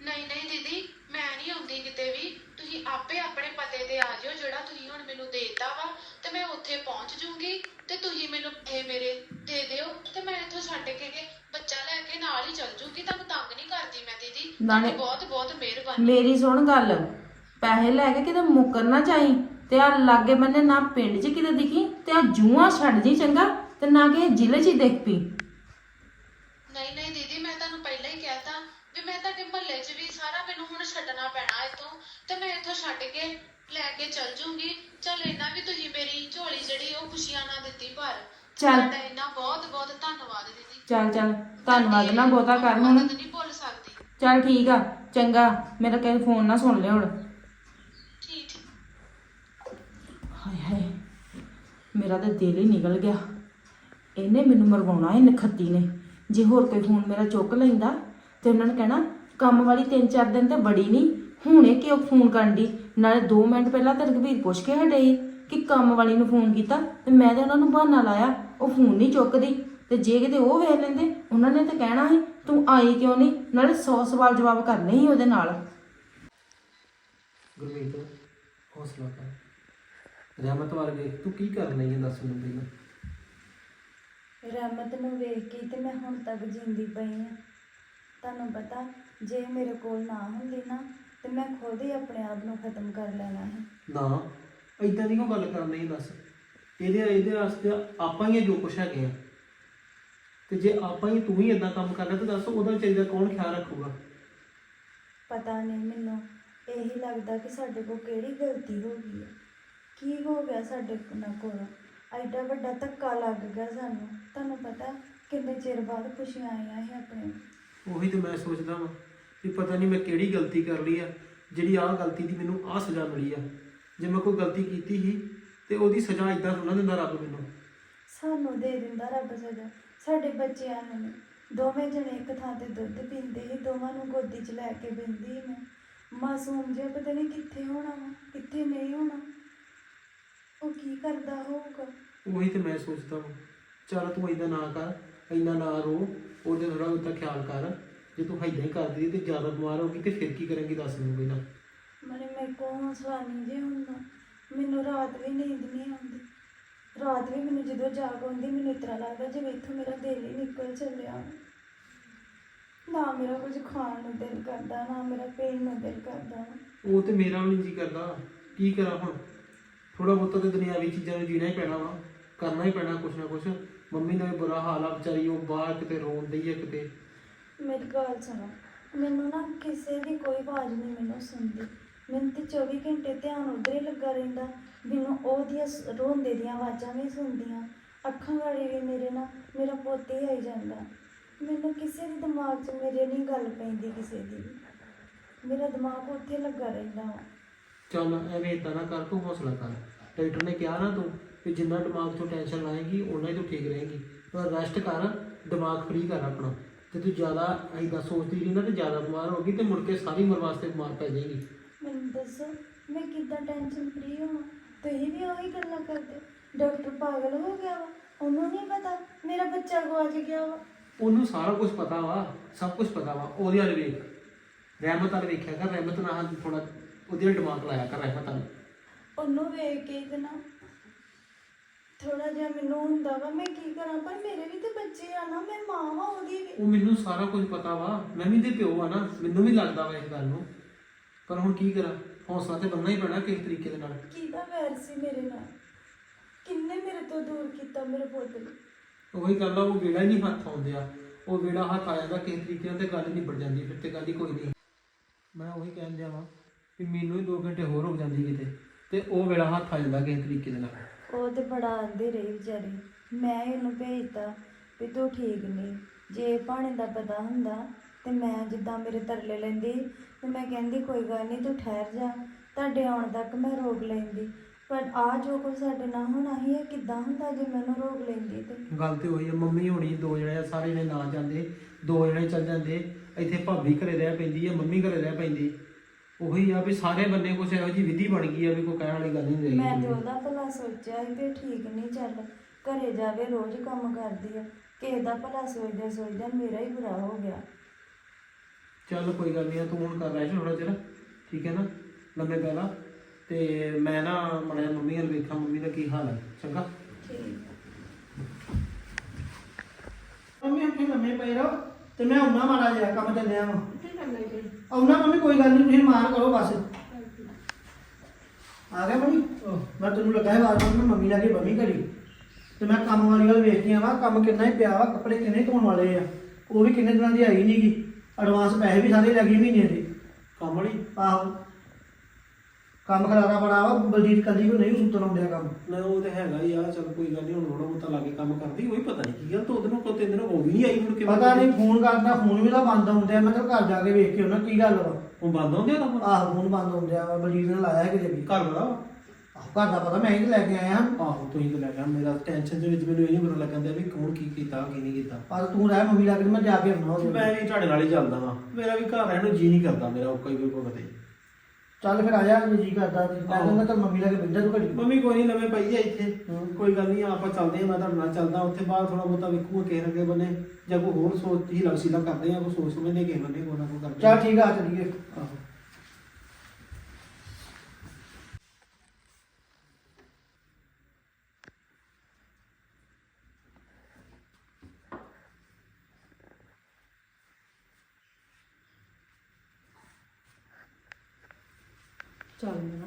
ਨਹੀਂ ਨਹੀਂ ਦੀਦੀ ਮੈਂ ਨਹੀਂ ਆਉਂਦੀ ਕਿਤੇ ਵੀ ਤੁਸੀਂ ਆਪੇ ਆਪਣੇ ਪਤੇ ਤੇ ਆ ਜਿਓ ਜਿਹੜਾ ਤੁਸੀਂ ਹੁਣ ਮੈਨੂੰ ਦੇਤਾ ਵਾ ਤੇ ਮੈਂ ਉੱਥੇ ਪਹੁੰਚ ਜੂੰਗੀ ਤੇ ਤੁਸੀਂ ਮੈਨੂੰ ਇਹ ਮੇਰੇ ਦੇ ਦਿਓ ਤੇ ਮੈਂ ਇੱਥੋਂ ਛੱਡ ਕੇ ਬੱਚਾ ਲੈ ਕੇ ਨਾਲ ਹੀ ਚੱਲ ਜੂੰਗੀ। ਤੁਹਾਨੂੰ ਤੰਗ ਨਹੀਂ ਕਰਦੀ ਮੈਂ ਦੀਦੀ। ਨਾਲੇ- ਤੁਹਾਡੀ ਬਹੁਤ ਬਹੁਤ ਮਿਹਰਬਾਨੀ। ਮੇਰੀ ਸੁਣ ਗੱਲ। ਪੈਸੇ ਲੈ ਕੇ ਕਿਤੇ ਮੁੱਕਰ ਨਾ ਚਾਈ ਤੇ ਆ ਲਾਗੇ ਬੰਨੇ ਨਾ ਪਿੰਡ 'ਚ ਕਿਤੇ ਦਿਖੀ ਤੇ ਆ ਜੂਆਂ ਛੱਡ ਜੀ ਚੰਗਾ ਤੇ ਨਾ ਕਿ ਜ਼ਿਲ੍ਹੇ 'ਚ ਹੀ ਦਿਖ ਪਈ। ਨਹੀਂ ਨਹੀਂ ਦੀਦੀ ਮੈਂ ਤੁਹਾਨੂੰ ਪਹਿਲਾਂ ਹੀ ਕਹਿਤਾ ਵੀ ਮੈਂ ਤੁਹਾਡੇ ਮਹੱਲੇ 'ਚ ਵੀ ਸਾਰਾ ਮੈਨੂੰ ਹੁਣ ਛੱਡਣਾ ਪੈਣਾ ਇੱਥੋਂ ਤੇ ਮੈਂ ਇੱਥੋਂ ਛੱਡ ਕੇ ਲੈ ਕੇ ਚੱਲ ਜੂੰਗੀ। ਚੱਲ ਇੰਨਾ ਵੀ ਤੁਸੀਂ ਮੇਰੀ ਝੋਲੀ ਜਿਹੜੀ ਉਹ ਖੁਸ਼ੀਆਂ ਨਾਲ ਦਿੱਤੀ ਭਰ ਚੱਲ। ਤੁਹਾਡਾ ਇੰਨਾ ਬਹੁਤ ਬਹੁਤ ਧੰਨਵਾਦ ਦੀਦੀ। ਚੱਲ ਚੱਲ। ਧੰਨਵਾਦ ਨਾ ਬਹੁਤਾ ਕਰ ਹੁਣ। ਮਦਦ ਨਹੀਂ ਭੁੱਲ ਸਕਦੀ। ਚੱਲ ਠੀਕ ਆ ਚੰਗਾ। ਮੇਰਾ ਕਿਸੇ ਫੋਨ ਨਾ ਸੁਣ ਲਿਓ ਹੁਣ। ਠੀਕ। ਠੀਕ ਹਾਏ ਹਾਏ ਮੇਰਾ ਤਾਂ ਦਿਲ ਹੀ ਨਿਕਲ ਗਿਆ। ਇਹਨੇ ਮੈਨੂੰ ਮਰਵਾਉਣਾ ਇਹ ਨਖੱਤੀ ਨੇ। ਜੇ ਹੋਰ ਕੋਈ ਫੋਨ ਮੇਰਾ ਚੁੱਕ ਲੈਂਦਾ ਤੇ ਉਹਨਾਂ ਨੇ ਕਹਿਣਾ ਕੰਮ ਵਾਲੀ ਤਿੰਨ ਚਾਰ ਦਿਨ ਤੇ ਬੜੀ ਨਹੀਂ ਹੁਣੇ ਕਿਉਂ ਫੋਨ ਕਰਨ ਦੀ ਨਾਲੇ 2 ਮਿੰਟ ਪਹਿਲਾਂ ਤੇ ਰਘਬੀਰ ਪੁੱਛ ਕੇ ਹਟੇ ਸੀ ਕਿ ਕੰਮ ਵਾਲੀ ਨੂੰ ਫੋਨ ਕੀਤਾ ਤੇ ਮੈਂ ਤੇ ਉਹਨਾਂ ਨੂੰ ਬਹਾਨਾ ਲਾਇਆ ਉਹ ਫੋਨ ਨਹੀਂ ਚੁੱਕਦੀ। ਤੇ ਜੇ ਕਿਤੇ ਉਹ ਵੇਖ ਲੈਂਦੇ ਉਹਨਾਂ ਨੇ ਤਾਂ ਕਹਿਣਾ ਸੀ ਤੂੰ ਆਈ ਕਿਉਂ ਨਹੀਂ? ਨਾਲੇ 100 ਸਵਾਲ ਜਵਾਬ ਕਰਨੇ ਸੀ ਉਹਦੇ ਨਾਲ। ਗੁਰਮੀਤ ਹੌਸਲਾ ਕਰ। ਰਹਿਮਤ ਵਰਗੇ ਤੂੰ ਕੀ ਕਰ ਰਹੀ ਹੈ ਦੱਸ ਮੈਨੂੰ ਪਹਿਲਾਂ? ਰਹਿਮਤ ਨੂੰ ਵੇਖ ਕੇ ਤੇ ਮੈਂ ਹੁਣ ਤੱਕ ਜਿੰਦੀ ਪਈ ਆ। ਤੁਹਾਨੂੰ ਪਤਾ ਜੇ ਮੇਰੇ ਕੋਲ ਨਾ ਹੁੰਦੀ ਨਾ ਤੇ ਮੈਂ ਖੁਦ ਹੀ ਆਪਣੇ ਆਪ ਨੂੰ ਖਤਮ ਕਰ ਲੈਣਾ ਹੈ। ਨਾ ਇਦਾਂ ਦੀ ਕੋਈ ਗੱਲ ਕਰਨੀ ਦੱਸ? ਇਹਦੇ ਇਹਦੇ ਵਾਸਤੇ ਆਪਾਂ ਹੀ ਆ ਜੋ ਕੁਛ ਹੈਗੇ ਆ। ਤੇ ਜੇ ਆਪਾਂ ਹੀ ਤੂੰ ਹੀ ਇਦਾਂ ਕੰਮ ਕਰਨਾ ਤਾਂ ਦੱਸ ਉਹਦਾ ਚਾਹੀਦਾ ਕੌਣ ਖਿਆਲ ਰੱਖੂਗਾ? ਪਤਾ ਨਹੀਂ ਮੈਨੂੰ ਇਹੀ ਲੱਗਦਾ ਕਿ ਸਾਡੇ ਕੋਲ ਕਿਹੜੀ ਗਲਤੀ ਹੋ ਗਈ ਹੈ। ਕੀ ਹੋ ਗਿਆ ਸਾਡੇ ਨਾਲ ਕੋਲ? ਐਡਾ ਵੱਡਾ ਧੱਕਾ ਲੱਗ ਗਿਆ ਸਾਨੂੰ। ਤੁਹਾਨੂੰ ਪਤਾ ਕਿੰਨੇ ਚਿਰ ਬਾਅਦ ਖੁਸ਼ੀਆਂ ਆਈਆਂ ਸੀ ਆਪਣੇ ਉਹੀ ਤੇ ਮੈਂ ਸੋਚਦਾ ਵਾਂ। ਵੀ ਪਤਾ ਨਹੀਂ ਮੈਂ ਕਿਹੜੀ ਗਲਤੀ ਕਰ ਲਈ ਆ ਜਿਹੜੀ ਆਹ ਗਲਤੀ ਦੀ ਮੈਨੂੰ ਆਹ ਸਜ਼ਾ ਮਿਲੀ ਆ। ਜੇ ਮੈਂ ਕੋਈ ਗਲਤੀ ਕੀਤੀ ਸੀ ਤੇ ਉਹਦੀ ਸਜ਼ਾ ਇਦਾਂ ਥੋੜਾ ਦਿੰਦਾ ਰੱਬ ਮੈਨੂੰ। ਸਾਨੂੰ ਦੇ ਦਿੰਦਾ ਰੱਬ ਸਜ਼ਾ। ਸਾਡੇ ਬੱਚਿਆਂ ਨੂੰ ਦੋਵੇਂ ਜਣੇ ਇੱਕ ਥਾਂ ਤੇ ਦੁੱਧ ਪੀਂਦੇ ਸੀ ਦੋਵਾਂ ਨੂੰ ਗੋਦੀ 'ਚ ਲੈ ਕੇ ਬਿੰਦੀ ਮੈਂ। ਮਾਸੂਮ ਜਿਹਾ ਪਤਾ ਨਹੀਂ ਕਿੱਥੇ ਹੋਣਾ ਵਾ ਕਿੱਥੇ ਨਹੀਂ ਹੋਣਾ। ਉਹ ਕੀ ਕਰਦਾ ਹੋਊਗਾ? ਉਹੀ ਤੇ ਮੈਂ ਸੋਚਦਾ ਵਾਂ। ਚੱਲ ਤੂੰ ਇਦਾਂ ਨਾ ਕਰ ਇੰਨਾ ਨਾ ਰੋ ਉਹਦੇ ਥੋੜਾ ਬਹੁਤਾ ਖਿਆਲ ਕਰ। ਜੇ ਤੂੰ ਇਦਾਂ ਹੀ ਕਰਦੀ ਤੇ ਜ਼ਿਆਦਾ ਬਿਮਾਰ ਹੋਗੀ ਤੇ ਫਿਰ ਕੀ ਕਰਾਂਗੀ ਦੱਸ ਮੈਨੂੰ ਪਹਿਲਾਂ। ਮਨੇ ਮੇਰੇ ਕੋਲ ਹੌਸਲਾ ਨਹੀਂ ਜੇ ਹੁੰਦਾ ਮੈਨੂੰ ਰਾਤ ਵੀ ਨੀਂਦ ਨਹੀਂ ਆਉਂਦੀ। ਰਾਤ ਵੀ ਮੈਨੂੰ ਜਦੋਂ ਜਾਗ ਆਉਂਦੀ ਮੈਨੂੰ ਇਤਰਾ ਲੱਗਦਾ ਜਿਵੇਂ ਇੱਥੋਂ ਮੇਰਾ ਦਿਲ ਹੀ ਨਿਕਲ ਚੱਲਿਆ। ਨਾ ਮੇਰਾ ਕੁਝ ਖਾਣ ਨੂੰ ਦਿਲ ਕਰਦਾ ਨਾ ਮੇਰਾ ਪੀਣ ਨੂੰ ਦਿਲ ਕਰਦਾ। ਉਹ ਤੇ ਮੇਰਾ ਵੀ ਨਹੀਂ ਜੀ ਕਰਦਾ। ਕੀ ਕਰਾਂ ਹੁਣ? ਥੋੜਾ ਬਹੁਤਾ ਤੇ ਦੁਨਿਆਵੀ ਚੀਜ਼ਾਂ ਨੂੰ ਜੀਣਾ ਹੀ ਪੈਣਾ ਵਾ। ਕਰਨਾ ਹੀ ਪੈਣਾ ਕੁਛ ਨਾ ਕੁਛ। ਮੰਮੀ ਦਾ ਵੀ ਬੁਰਾ ਹਾਲ ਆ ਵਿਚਾਰੀ ਉਹ ਬਾਹਰ ਕਿਤੇ ਰੋਣ ਡਈ ਆ ਕਿਤੇ। ਮੇਰੀ ਗੱਲ ਸੁਣੋ। ਮੈਨੂੰ ਨਾ ਕਿਸੇ ਦੀ ਕੋਈ ਆਵਾਜ਼ ਨਹੀਂ ਮੈਨੂੰ ਸੁਣਦੀ। ਮੈਨੂੰ ਤੇ 24 ਘੰਟੇ ਧਿਆਨ ਉਧਰ ਹੀ ਲੱਗਾ ਰਹਿੰਦਾ। ਮੈਨੂੰ ਉਹਦੀਆਂ ਸ- ਰੋਂਦੇ ਦੀਆਂ ਆਵਾਜ਼ਾਂ ਵੀ ਸੁਣਦੀਆਂ। ਅੱਖਾਂ ਵਾਲੀ ਵੀ ਮੇਰੇ ਨਾਲ, ਮੇਰਾ ਪੁੱਤ ਹੀ ਆਈ ਜਾਂਦਾ। ਮੈਨੂੰ ਕਿਸੇ ਦੇ ਦਿਮਾਗ 'ਚ ਮੇਰੇ ਨਹੀਂ ਗੱਲ ਪੈਂਦੀ ਕਿਸੇ ਦੀ ਵੀ। ਮੇਰਾ ਦਿਮਾਗ ਉੱਥੇ ਲੱਗਾ ਰਹਿੰਦਾ ਵਾ। ਚੱਲ ਐਵੇਂ ਇਦਾਂ ਨਾ ਕਰ, ਤੂੰ ਹੌਸਲਾ ਕਰ। ਡਾਕਟਰ ਨੇ ਕਿਹਾ ਨਾ ਤੂੰ ਕਿ ਜਿੰਨਾ ਦਿਮਾਗ ਤੋਂ ਟੈਨਸ਼ਨ ਲਾਏਗੀ, ਓਨਾ ਹੀ ਤੂੰ ਠੀਕ ਰਹੇਗੀ। ਪਰ ਰੈਸਟ ਕਰ, ਦਿਮਾਗ ਫ੍ਰੀ ਕਰ ਆਪਣਾ। ਜੇ ਤੂੰ ਜ਼ਿਆਦਾ ਐਦਾਂ ਸੋਚਦੀ ਰਹੀ ਨਾ ਤੇ ਜ਼ਿਆਦਾ ਬਿਮਾਰ ਹੋਗੀ ਤੇ ਮੁੜ ਕੇ ਸਾਰੀ ਉਮਰ ਵਾਸਤੇ ਬਿਮਾਰ ਪੈ ਜਾਏਗੀ। ਮੈਨੂੰ ਦੱਸੋ ਮੈਂ ਕਿੱਦਾਂ ਟੈਨਸ਼ਨ ਫ੍ਰੀ ਹੋਵਾਂ? ਤੁਸੀਂ ਵੀ ਉਹੀ ਗੱਲਾਂ ਕਰਦੇ। ਡਾਕਟਰ ਪਾਗਲ ਹੋ ਗਿਆ ਵਾ। ਉਹਨੂੰ ਨਹੀਂ ਪਤਾ ਮੇਰਾ ਬੱਚਾ ਗਵਾਚ ਗਿਆ ਵਾ। ਉਹਨੂੰ ਸਾਰਾ ਕੁਝ ਪਤਾ ਵਾ ਸਭ ਕੁਝ ਪਤਾ ਵਾ। ਉਹਦੇ ਵਾਲੇ ਵੇਖ। ਰਹਿਮਤ ਵਾਲੇ ਵੇਖਿਆ ਕਰ ਰਹਿਮਤ ਨਾਲ ਥੋੜਾ ਉਹਦੇ ਵੱਲ ਦਿਮਾਗ ਲਾਇਆ ਕਰ ਰਹਿਮਤ ਵਾਲੇ ਉਹਨੂੰ ਵੇਖ ਕੇ ਤੇ ਨਾ ਥੋੜਾ ਜਿਹਾ ਮੈਨੂੰ ਹੁੰਦਾ ਵਾ ਮੈਂ ਕੀ ਕਰਾਂ? ਪਰ ਮੇਰੇ ਵੀ ਤੇ ਬੱਚੇ ਆ ਨਾ ਮੈਂ ਮਾਂ ਵਾਂ ਉਹਦੀ ਵੀ। ਉਹ ਮੈਨੂੰ ਸਾਰਾ ਕੁਝ ਪਤਾ ਵਾ। ਮੈਂ ਵੀ ਤੇ ਪਿਓ ਆ ਨਾ ਮੈਨੂੰ ਵੀ ਲੱਗਦਾ ਵਾ ਇਸ ਗੱਲ ਨੂੰ। ਪਰ ਹੁਣ ਕੀ ਕਰਾਂ? ਹੌਸਲਾ ਤੇ ਬੰਨਣਾ ਹੀ ਪੈਣਾ ਕਿਸੇ ਤਰੀਕੇ ਦੇ ਨਾਲ। ਕਿਹਦਾ ਵੈਰ ਸੀ ਮੇਰੇ ਨਾਲ? ਕਿੰਨੇ ਮੇਰੇ ਤੋਂ ਦੂਰ ਕੀਤਾ ਮੇਰੇ ਪੁੱਤ ਨੂੰ? ਉਹੀ ਗੱਲ ਆ ਉਹ ਵੇੜਾ ਹੀ ਨਹੀਂ ਹੱਥ ਆਉਂਦੇ ਆ ਉਹ ਵੇੜਾ ਹੱਥ ਆ ਜਾਂਦਾ ਕਿਸੇ ਤਰੀਕੇ ਨਾਲ ਤੇ ਗੱਲ ਹੀ ਨਿਬੜ ਜਾਂਦੀ ਫਿਰ ਤੇ ਗੱਲ ਹੀ ਕੋਈ ਨਹੀਂ। ਮੈਂ ਉਹੀ ਕਹਿਣ ਦਿਆ ਵਾਂ ਕਿ ਮੈਨੂੰ ਹੀ 2 ਘੰਟੇ ਹੋਰ ਰੁਕ ਜਾਂਦੀ ਕਿਤੇ ਤੇ ਉਹ ਵੇੜਾ ਹੱਥ ਆ ਜਾਂਦਾ ਕਿਸੇ ਤਰੀਕੇ ਦੇ ਨਾਲ। ਉਹ ਤੇ ਬੜਾ ਆਂਦੇ ਰਹੀ ਵਿਚਾਰੀ। ਮੈਂ ਇਹਨੂੰ ਭੇਜਤਾ ਵੀ ਤੂੰ ਠੀਕ ਨਹੀਂ। ਜੇ ਭਾਣੇ ਦਾ ਪਤਾ ਹੁੰਦਾ ਤੇ ਮੈਂ ਜਿੱਦਾਂ ਮੇਰੇ ਤਰਲੇ ਲੈਂਦੀ ਤੇ ਮੈਂ ਕਹਿੰਦੀ ਕੋਈ ਗੱਲ ਨਹੀਂ ਤੂੰ ਠਹਿਰ ਜਾ। ਤੁਹਾਡੇ ਆਉਣ ਤੱਕ ਮੈਂ ਰੋਕ ਲੈਂਦੀ। ਪਰ ਆ ਜੋ ਕੁਝ ਸਾਡੇ ਨਾਲ ਹੋਣਾ ਹੀ ਇਹ ਕਿੱਦਾਂ ਹੁੰਦਾ ਜੇ ਮੈਨੂੰ ਰੋਕ ਲੈਂਦੀ ਤੇ? ਗੱਲ ਤੇ ਹੋਈ ਆ ਮੰਮੀ ਹੋਣੀ ਦੋ ਜਣੇ ਆ, ਸਾਰੇ ਜਣੇ ਨਾ ਜਾਂਦੇ ਦੋ ਜਣੇ ਚੱਲ ਜਾਂਦੇ। ਇੱਥੇ ਭਾਬੀ ਘਰੇ ਰਹਿ ਪੈਂਦੀ ਆ ਮੰਮੀ ਘਰੇ ਰਹਿ ਪੈਂਦੀ। ਉਹੀ ਆ ਵੀ ਸਾਰੇ ਬੰਨੇ ਕੁਛ ਇਹੋ ਜੀ ਵਿਧੀ ਬਣ ਗਈ ਆ ਵੀ ਕੋਈ ਕਹਿਣ ਵਾਲੀ ਗੱਲ ਨਹੀਂ ਰਹੀ। ਮੈਂ ਤੇ ਉਹਦਾ ਭਲਾ ਸੋਚਿਆ ਸੀ ਵੀ ਠੀਕ ਨਹੀਂ ਚੱਲ ਘਰੇ ਜਾਵੇ ਰੋਜ਼ ਕੰਮ ਕਰਦੀ ਆ ਕਿਸੇ ਦਾ ਭਲਾ ਸੋਚਦੇ ਸੋਚਦੇ ਮੇਰਾ ਹੀ ਬੁਰਾ ਹੋ ਗਿਆ। ਚੱਲ ਕੋਈ ਗੱਲ ਨਹੀਂ ਤੂੰ ਹੁਣ ਕਰ ਰਿਹਾ ਥੋੜਾ ਚਿਰ ਠੀਕ ਹੈ ਨਾ ਲੰਮੇ ਪੈ ਲਾ। ਤੇ ਮੈਂ ਨਾ ਮੜਿਆ ਮੰਮੀ ਨਾਲ ਵੇਖਾਂ ਮੰਮੀ ਦਾ ਕੀ ਹਾਲ ਹੈ ਚੰਗਾ? ਮੰਮੀ ਆਪਣੇ ਲੰਮੇ ਪਏ ਰਹੋ। ਤੇ ਮੈਂ ਆਉਣਾ ਮਾੜਾ ਜਿਹਾ ਕੰਮ ਚੱਲਿਆ ਵਾ। ਆਉਣਾ ਮੰਮੀ ਕੋਈ ਗੱਲ ਨਹੀਂ ਤੁਸੀਂ ਮਾਰ ਕਰੋ ਬਸ। ਆ ਗਿਆ ਮੰਮੀ? ਮੈਂ ਤੈਨੂੰ ਲੱਗਾ ਹੈ ਵਾਰ ਮੈਂ ਮੰਮੀ ਲਾਗੇ ਬੰਮੀ ਘੜੀ। ਤੇ ਮੈਂ ਕੰਮ ਵਾਲੀ ਵੱਲ ਵੇਖ ਕੇ ਆਵਾਂ ਕੰਮ ਕਿੰਨਾ ਹੀ ਪਿਆ ਵਾ ਕੱਪੜੇ ਕਿੰਨੇ ਧੋਣ ਵਾਲੇ ਆ। ਉਹ ਵੀ ਕਿੰਨੇ ਦਿਨਾਂ ਦੀ ਆਈ ਨਹੀਂਗੀ ਐਡਵਾਂਸ ਪੈਸੇ ਵੀ ਸਾਰੇ ਲੱਗੇ ਮਹੀਨੇ ਦੇ। ਕੰਮ ਵਾਲੀ? ਆਹੋ। ਕੰਮ ਖਲਾਰਾ ਬੜਾ ਵਾ ਬਲਜੀਤ ਕੱਲੀ ਕੋ ਨਹੀਂ ਸੁੱਤਣ ਆਉਂਦਿਆ ਕੰਮ। ਨਾ ਉਹ ਤੇ ਹੈਗਾ ਹੀ ਆ ਚਲ ਕੋਈ ਗੱਲ ਨਹੀਂ ਹੁਣ ਥੋੜਾ ਬਹੁਤਾ ਲਾਗੇ ਕੰਮ ਕਰਦੀ ਉਹੀ ਪਤਾ ਨਹੀਂ ਕੀ ਗੱਲ ਤੋਂ ਉਹਦੇ ਨੂੰ ਕੋ ਤਿੰਨ ਦਿਨ ਹੋ ਵੀ ਨਹੀਂ ਆਈ ਹੁਣ ਕਿਵੇਂ ਪਤਾ ਨਹੀਂ ਫੋਨ ਕਰਦਾ ਫੋਨ ਵੀ ਤਾਂ ਬੰਦ ਆਉਂਦਿਆ ਮੈਂ ਤਾਂ ਘਰ ਜਾ ਕੇ ਵੇਖ ਕੇ ਉਹਨਾਂ ਕੀ ਗੱਲ ਵਾ। ਉਹ ਬੰਦ ਹੁੰਦੇ ਆ ਕੰਮ ਆਹੋ ਫੋਨ ਬੰਦ ਹੁੰਦਿਆ ਵਾ ਬਲਜੀਤ ਨੇ ਲਾਇਆ ਹੈ ਕਿਤੇ ਵੀ। ਘਰ ਵਾਲਾ? ਆਹੋ ਘਰ ਦਾ ਪਤਾ ਮੈਂ ਹੀ ਲੈ ਕੇ ਆਇਆ। ਆਹੋ ਤੁਸੀਂ ਤਾਂ ਲੈ ਗਿਆ ਮੇਰਾ ਟੈਨਸ਼ਨ ਦੇ ਵਿੱਚ ਮੈਨੂੰ ਇਹ ਨਹੀਂ ਪਤਾ ਲੱਗਣ ਦਿਆ ਵੀ ਕੌਣ ਕੀ ਕੀਤਾ ਕੀ ਨਹੀਂ ਕੀਤਾ। ਪਰ ਤੂੰ ਰਹਿ ਮੰਮੀ ਲੱਗ ਮੈਂ ਜਾ ਕੇ ਆਉਣਾ ਉਹਦੇ ਮੈਂ ਵੀ ਤੁਹਾਡੇ ਨਾਲ ਹੀ ਚੱਲਦਾ ਵਾਂ। ਮੇਰਾ ਵੀ ਘਰ ਰਹਿਣ ਨੂੰ ਜੀ ਨਹੀਂ ਕਰਦਾ ਮੇਰਾ ਕੋਈ ਕੋਈ ਭਗਤੇ ਚੱਲ ਫਿਰ ਆ ਜਾ ਜੇ ਜੀ ਕਰਦਾ ਤੇ ਮੈਂ ਕਹਿੰਦਾ ਤਾਂ ਮੰਮੀ ਲੱਗੇ ਬਿੰਦਰ ਤੂੰ ਘੜੀ। ਮੰਮੀ ਕੋਈ ਨਹੀਂ ਲਵੇਂ ਪਈ ਆ ਇੱਥੇ। ਹੂੰ। ਕੋਈ ਗੱਲ ਨਹੀਂ ਆਪਾਂ ਚੱਲਦੇ ਆ ਮੈਂ ਤੁਹਾਡੇ ਨਾਲ ਚੱਲਦਾ। ਉੱਥੇ ਬਾਹਰ ਥੋੜਾ ਬਹੁਤਾ ਵੇਖੂਗਾ ਕਿਸੇ ਅੱਗੇ ਬੰਨੇ। ਜਾਂ ਕੋਈ ਹੋਰ ਸੋਚ ਹੀ ਲਵਸੀਲਾ ਕਰਦੇ ਆ ਕੋਈ ਸੋਚ ਸਮਝਦੇ ਕਿਸੇ ਬੰਨੇ ਕੋਈ ਨਾ ਕੋਈ ਕਰਦੇ ਚੱਲ ਠੀਕ ਆ ਚੱਲੀਏ। ਆਹੋ ਚੱਲ ਨਾ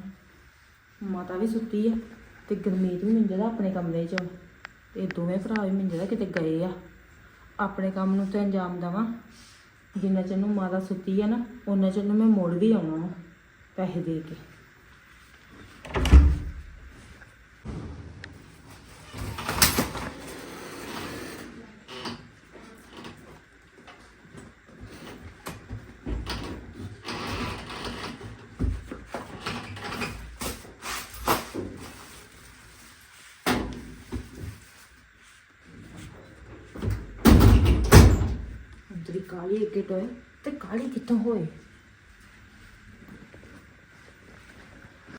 ਮਾਤਾ ਵੀ ਸੁੱਤੀ ਆ ਤੇ ਗੁਰਮੀਤ ਵੀ ਮਿੰਜੇ ਦਾ ਆਪਣੇ ਕਮਰੇ 'ਚ। ਵਾ। ਇਹ ਦੋਵੇਂ ਭਰਾ ਵੀ ਮਿੰਜੇ ਦਾ ਕਿਤੇ ਗਏ ਆ। ਆਪਣੇ ਕੰਮ ਨੂੰ ਤੇ ਅੰਜਾਮ ਦੇਵਾਂ। ਜਿੰਨਾ ਚਿਰ ਨੂੰ ਮਾਤਾ ਸੁੱਤੀ ਆ ਨਾ ਉਹਨਾਂ ਚਿਰ ਨੂੰ ਮੈਂ ਮੁੜ ਵੀ ਆਉਣਾ ਵਾ ਪੈਸੇ ਦੇ ਕੇ ਅੰਦਰੀ ਕਾਲੀ ਅੱਗੇ ਟੋਏ ਤੇ ਕਾਲੀ ਕਿੱਥੋਂ ਹੋਏ